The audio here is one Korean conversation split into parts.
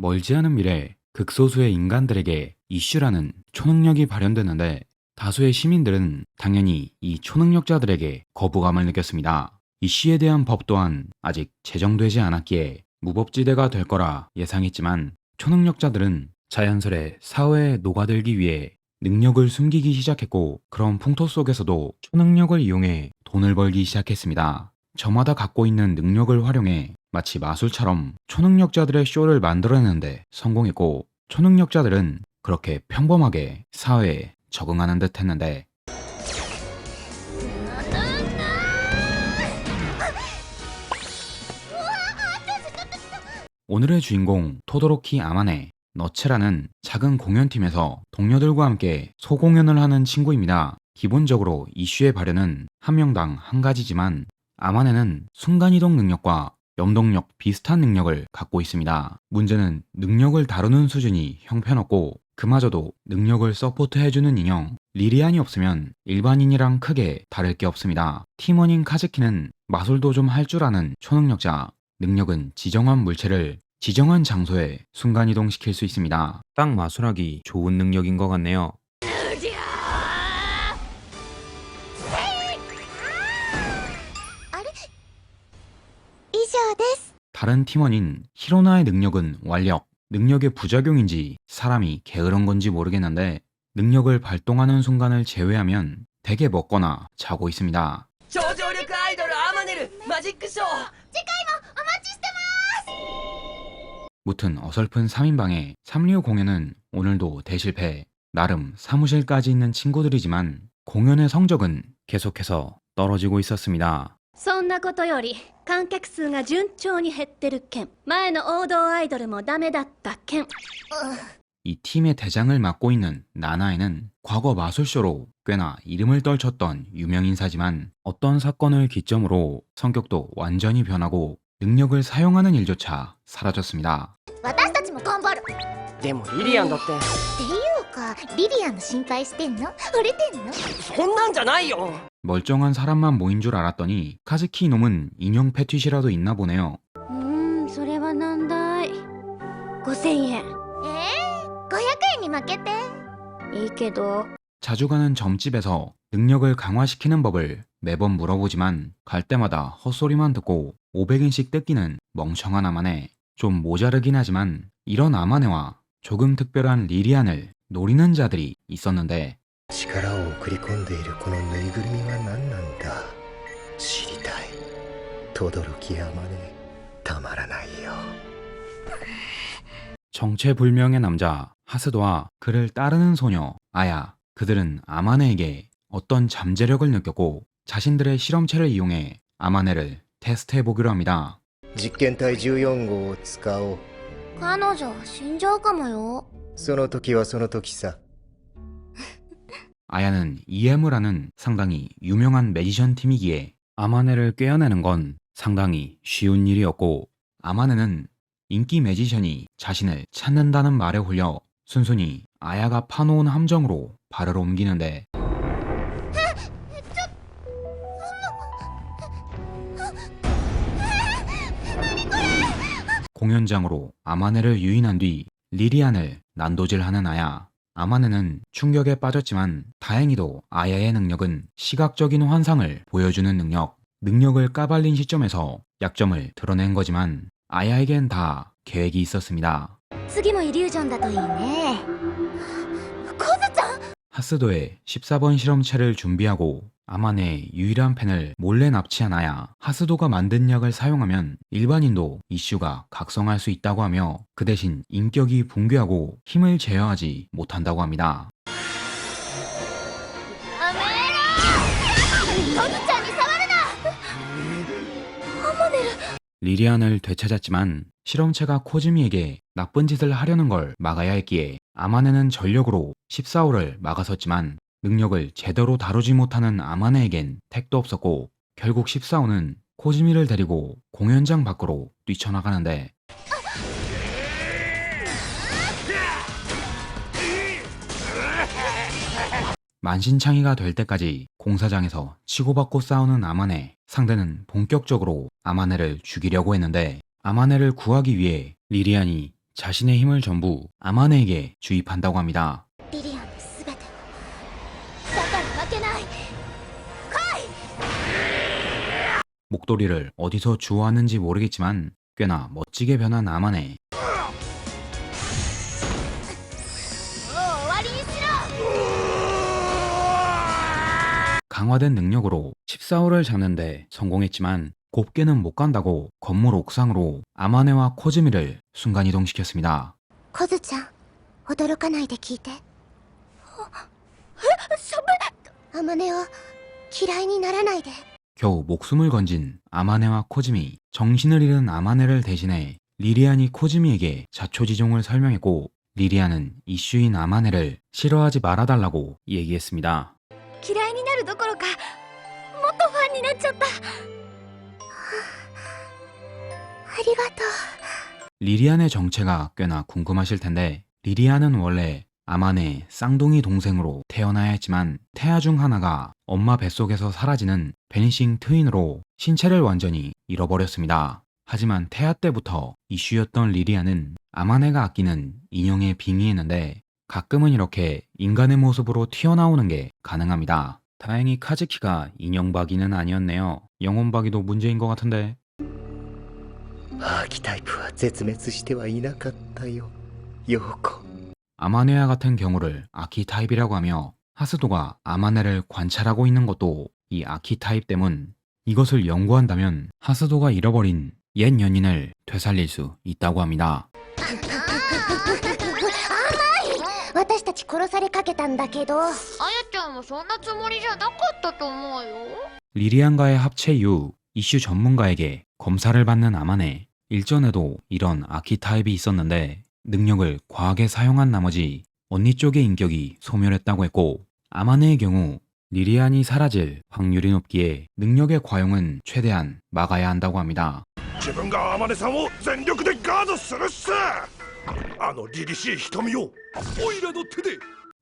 멀지 않은 미래 극소수의 인간들에게 이슈라는 초능력이 발현되는데 다수의 시민들은 당연히 이 초능력자들에게 거부감을 느꼈습니다. 이슈에 대한 법 또한 아직 제정되지 않았기에 무법지대가 될 거라 예상했지만 초능력자들은 자연스레 사회에 녹아들기 위해 능력을 숨기기 시작했고 그런 풍토 속에서도 초능력을 이용해 돈을 벌기 시작했습니다. 저마다 갖고 있는 능력을 활용해 마치 마술처럼 초능력자들의 쇼를 만들어내는데 성공했고 초능력자들은 그렇게 평범하게 사회에 적응하는 듯 했는데 오늘의 주인공 토도로키 아마네 너츠라는 작은 공연팀에서 동료들과 함께 소공연을 하는 친구입니다. 기본적으로 이슈의 발현은 한 명당 한 가지지만 아마네는 순간이동 능력과 염동력 비슷한 능력을 갖고 있습니다. 문제는 능력을 다루는 수준이 형편없고 그마저도 능력을 서포트해주는 인형 리리안이 없으면 일반인이랑 크게 다를 게 없습니다. 팀원인 카즈키는 마술도 좀 할 줄 아는 초능력자 능력은 지정한 물체를 지정한 장소에 순간이동시킬 수 있습니다. 딱 마술하기 좋은 능력인 것 같네요. 다른 팀원인 히로나의 능력은 완력, 능력의 부작용인지 사람이 게으른 건지 모르겠는데 능력을 발동하는 순간을 제외하면 대개 먹거나 자고 있습니다. 저조력 그 아이돌 아마네르 마지크쇼! 무튼 어설픈 3인방의 3류 공연은 오늘도 대실패. 나름 사무실까지 있는 친구들이지만 공연의 성적은 계속해서 떨어지고 있었습니다. そんなことより観客数が順調に減ってる件前の王道アイドルもダメだった件 이 팀의 대장을 맡고 있는 나나에는 과거 마술쇼로 꽤나 이름을 떨쳤던 유명 인사지만 어떤 사건을 기점으로 성격도 완전히 변하고 능력을 사용하는 일조차 사라졌습니다. 私たちも頑張るでもリリアンだってっていう かリリアンの心配してんの売れてんのそんなんじゃないよ 멀쩡한 사람만 모인 줄 알았더니 카즈키 이놈은 인형 패티시라도 있나 보네요. うーんそれは何だい5000円えー、500円に負けていいけど 자주 가는 점집에서 능력을 강화시키는 법을 매번 물어보지만 갈 때마다 헛소리만 듣고 500엔씩 뜯기는 멍청한 아마네. 좀 모자르긴 하지만 이런 아마네와 조금 특별한 리리안을 노리는 자들이 있었는데 力を送り込んでいるこのぬいぐるみは何なんだ知りたい轟山ねたまらないよ 정체불명의 남자 하스도와 그를 따르는 소녀 아야 그들은 아마네에게 어떤 잠재력을 느꼈고 자신들의 실험체를 이용해 아마네를 테스트해보기로 합니다. 実験体14号を使おう彼女死んじゃうかもよ その時はその時さ 아야는 이에무라는 상당히 유명한 매지션 팀이기에 아마네를 꿰어내는 건 상당히 쉬운 일이었고 아마네는 인기 매지션이 자신을 찾는다는 말에 홀려 순순히 아야가 파놓은 함정으로 발을 옮기는데 공연장으로 아마네를 유인한 뒤 리리안을 난도질하는 아야. 아마네는 충격에 빠졌지만 다행히도 아야의 능력은 시각적인 환상을 보여주는 능력. 능력을 까발린 시점에서 약점을 드러낸 거지만 아야에겐 다 계획이 있었습니다. 次もイリュージョンだといいねコズちゃん 하스도의 14번 실험체를 준비하고 아만의 유일한 펜을 몰래 납치한 아야 하스도가 만든 약을 사용하면 일반인도 이슈가 각성할 수 있다고 하며 그 대신 인격이 붕괴하고 힘을 제어하지 못한다고 합니다. 리리안을 되찾았지만 실험체가 코즈미에게 나쁜 짓을 하려는 걸 막아야 했기에 아마네는 전력으로 14호를 막아섰지만 능력을 제대로 다루지 못하는 아마네에겐 택도 없었고 결국 14호는 코즈미를 데리고 공연장 밖으로 뛰쳐나가는데 만신창이가 될 때까지 공사장에서 치고받고 싸우는 아마네 상대는 본격적으로 아마네를 죽이려고 했는데 아마네를 구하기 위해 리리안이 자신의 힘을 전부 아마네에게 주입한다고 합니다. 목도리를 어디서 주워왔는지 모르겠지만 꽤나 멋지게 변한 아마네. 강화된 능력으로 14호를 잡는데 성공했지만 곱게는 못 간다고 건물 옥상으로 아마네와 코즈미를 순간이동시켰습니다. コズちゃん驚かないで聞いてえしゃべアマネを嫌いにならないで 겨우 목숨을 건진 아마네와 코즈미, 정신을 잃은 아마네를 대신해 리리안이 코즈미에게 자초지종을 설명했고 리리안은 이슈인 아마네를 싫어하지 말아달라고 얘기했습니다. 嫌いになるどころかもっとファンになっちゃったありがとう 리리안의 정체가 꽤나 궁금하실 텐데 리리안은 원래 아만의 쌍둥이 동생으로 태어나야 했지만 태아 중 하나가 엄마 뱃속에서 사라지는 베니싱 트윈으로 신체를 완전히 잃어버렸습니다. 하지만 태아 때부터 이슈였던 리리안은 아마네가 아끼는 인형에 빙의했는데 가끔은 이렇게 인간의 모습으로 튀어나오는 게 가능합니다. 다행히 카즈키가 인형박이는 아니었네요. 영혼박이도 문제인 것 같은데 アーキタイプは絶滅してはいなかったよヨーコ 아마네와 같은 경우를 아키타입이라고 하며 하스도가 아마네를 관찰하고 있는 것도 이 아키타입 때문 이것을 연구한다면 하스도가 잃어버린 옛 연인을 되살릴 수 있다고 합니다. 殺されかけたんだけどあやちゃんもそんなつもりじゃなかったと思うよ 리리안과의 합체 이후 이슈 전문가에게 검사를 받는 아마네 일전에도 이런 아키타입이 있었는데 능력을 과하게 사용한 나머지 언니 쪽의 인격이 소멸했다고 했고 아마네의 경우 리리안이 사라질 확률이 높기에 능력의 과용은 최대한 막아야 한다고 합니다. 自分が天音さんを全力でガードするっす あの凛々しい瞳をオイラの手で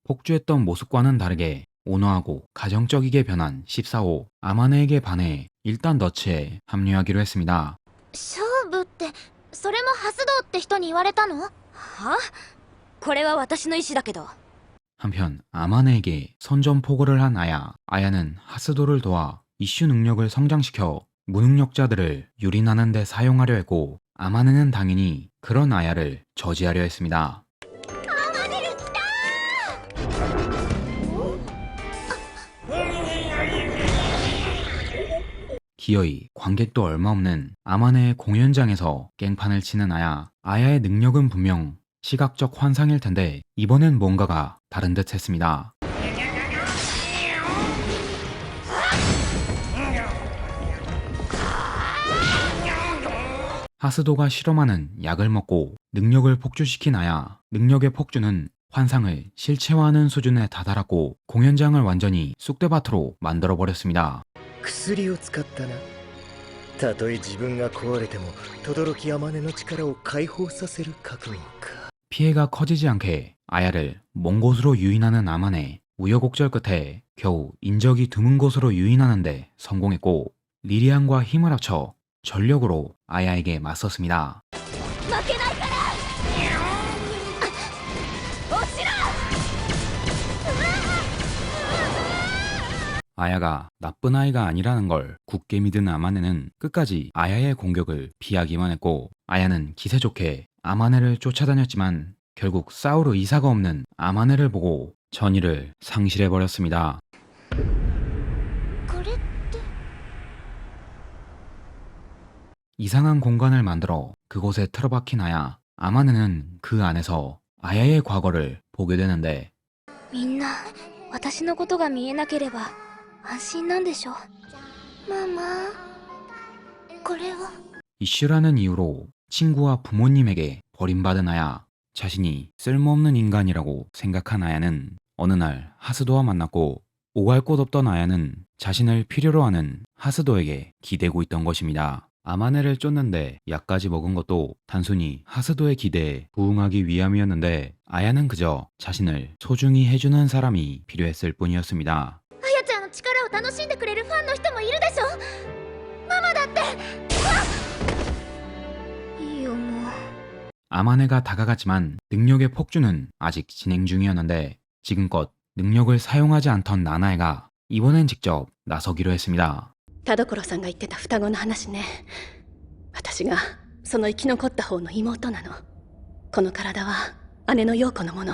폭주했던 모습과는 다르게 온화하고 가정적이게 변한 14호 아마네에게 반해 일단 너츠에 합류하기로 했습니다. 勝負ってそれもハスドウって人に言われたのはこれは私の意思だけど 한편 아마네에게 선전포고를 한 아야 아야는 하스도를 도와 이슈 능력을 성장시켜 무능력자들을 유린하는 데 사용하려 했고 아마네는 당연히 그런 아야를 저지하려 했습니다. 기어이 관객도 얼마 없는 아마네의 공연장에서 깽판을 치는 아야. 아야의 능력은 분명 시각적 환상일 텐데 이번엔 뭔가가 다른 듯 했습니다. 하스도가 실험하는 약을 먹고 능력을 폭주시킨 아야. 능력의 폭주는 환상을 실체화하는 수준에 다다랐고 공연장을 완전히 쑥대밭으로 만들어버렸습니다. 薬を使ったなたとえ自分が壊れても轟天音の力を解放させる覚悟か 피해가 커지지 않게 아야를 먼 곳으로 유인하는 아만에 우여곡절 끝에 겨우 인적이 드문 곳으로 유인하는데 성공했고 리리안과 힘을 합쳐 전력으로 아야에게 맞섰습니다. 아야가 나쁜 아이가 아니라는 걸 굳게 믿은 아마네는 끝까지 아야의 공격을 피하기만 했고 아야는 기세 좋게 아마네를 쫓아다녔지만 결국 싸우러 이사가 없는 아마네를 보고 전의를 상실해버렸습니다. 이상한 공간을 만들어 그곳에 틀어박힌 아야. 아마네는 그 안에서 아야의 과거를 보게 되는데 みんな私のことが見えなければ安心なんでしょママこれは 이슈라는 이유로 친구와 부모님에게 버림받은 아야. 자신이 쓸모없는 인간이라고 생각한 아야는 어느 날 하스도와 만났고 오갈 곳 없던 아야는 자신을 필요로 하는 하스도에게 기대고 있던 것입니다. 아마네를 쫓는데 약까지 먹은 것도 단순히 하스도의 기대에 부응하기 위함이었는데 아야는 그저 자신을 소중히 해주는 사람이 필요했을 뿐이었습니다. あやちゃんの力を楽しんでくれるファンの人もいるでしょママだっていいよもう 아마네가 다가갔지만 능력의 폭주는 아직 진행 중이었는데 지금껏 능력을 사용하지 않던 나나에가 이번엔 직접 나서기로 했습니다. 田所さんが言ってた双子の話ね私がその生き残った方の妹なのこの体は姉の陽子のもの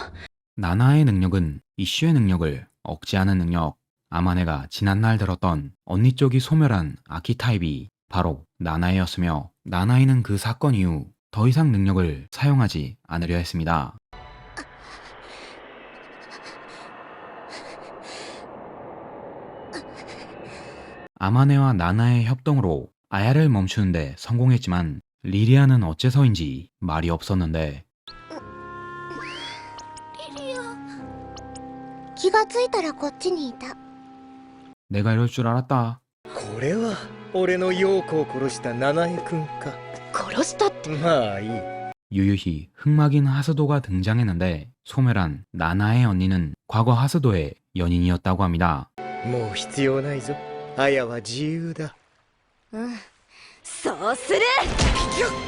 나나의 능력은 이슈의 능력을 억제하는 능력. 아마네가 지난날 들었던 언니 쪽이 소멸한 아키타입이 바로 나나이였으며 나나이는 그 사건 이후 더 이상 능력을 사용하지 않으려 했습니다. 아마네와 나나의 협동으로 아야를 멈추는데 성공했지만 리리아는 어째서인지 말이 없었는데 リリア気がついたらこっちにいた 내가 이럴 줄 알았다. これは俺の陽子を殺した七重くんか殺したってまあいい 유유히 흑막인 하스도가 등장했는데 소멸한 나나의 언니는 과거 하스도의 연인이었다고 합니다. もう必要ないぞ 綾は自由だうんそうする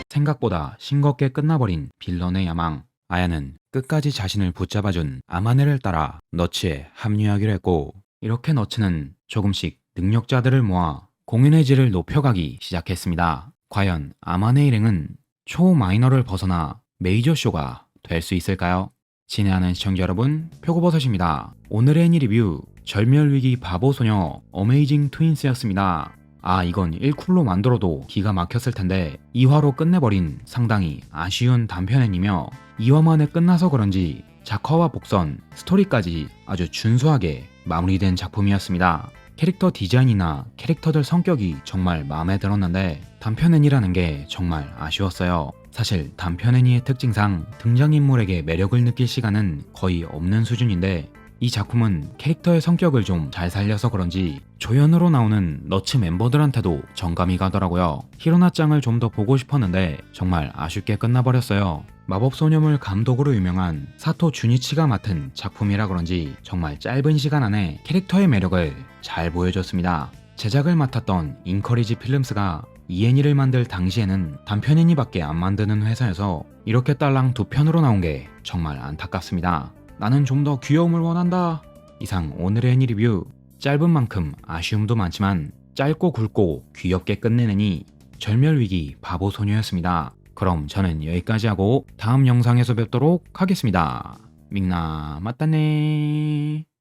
생각보다 싱겁게 끝나버린 빌런의 야망. 아야는 끝까지 자신을 붙잡아준 아마네를 따라 너츠에 합류하기로 했고 이렇게 너츠는 조금씩 능력자들을 모아 공연의 질을 높여가기 시작했습니다. 과연 아마네 일행은 초마이너를 벗어나 메이저 쇼가 될 수 있을까요? 진행하는 시청자 여러분, 표고버섯입니다. 오늘의 애니 리뷰, 절멸위기 바보소녀 어메이징 트윈스였습니다. 아, 이건 1쿨로 만들어도 기가 막혔을 텐데 2화로 끝내버린 상당히 아쉬운 단편애니며 2화 만에 끝나서 그런지 작화와 복선, 스토리까지 아주 준수하게 마무리된 작품이었습니다. 캐릭터 디자인이나 캐릭터들 성격이 정말 마음에 들었는데 단편애니라는 게 정말 아쉬웠어요. 사실 단편애니의 특징상 등장인물에게 매력을 느낄 시간은 거의 없는 수준인데 이 작품은 캐릭터의 성격을 좀 잘 살려서 그런지 조연으로 나오는 너츠 멤버들한테도 정감이 가더라고요. 히로나짱을 좀 더 보고 싶었는데 정말 아쉽게 끝나버렸어요. 마법소녀물 감독으로 유명한 사토 주니치가 맡은 작품이라 그런지 정말 짧은 시간 안에 캐릭터의 매력을 잘 보여줬습니다. 제작을 맡았던 인커리지 필름스가 이 애니를 만들 당시에는 단편 애니밖에 안 만드는 회사여서 이렇게 딸랑 두 편으로 나온 게 정말 안타깝습니다. 나는 좀 더 귀여움을 원한다. 이상 오늘의 애니 리뷰 짧은 만큼 아쉬움도 많지만 짧고 굵고 귀엽게 끝내느니 절멸위기 바보 소녀였습니다. 그럼 저는 여기까지 하고 다음 영상에서 뵙도록 하겠습니다. 밍나 맞다네.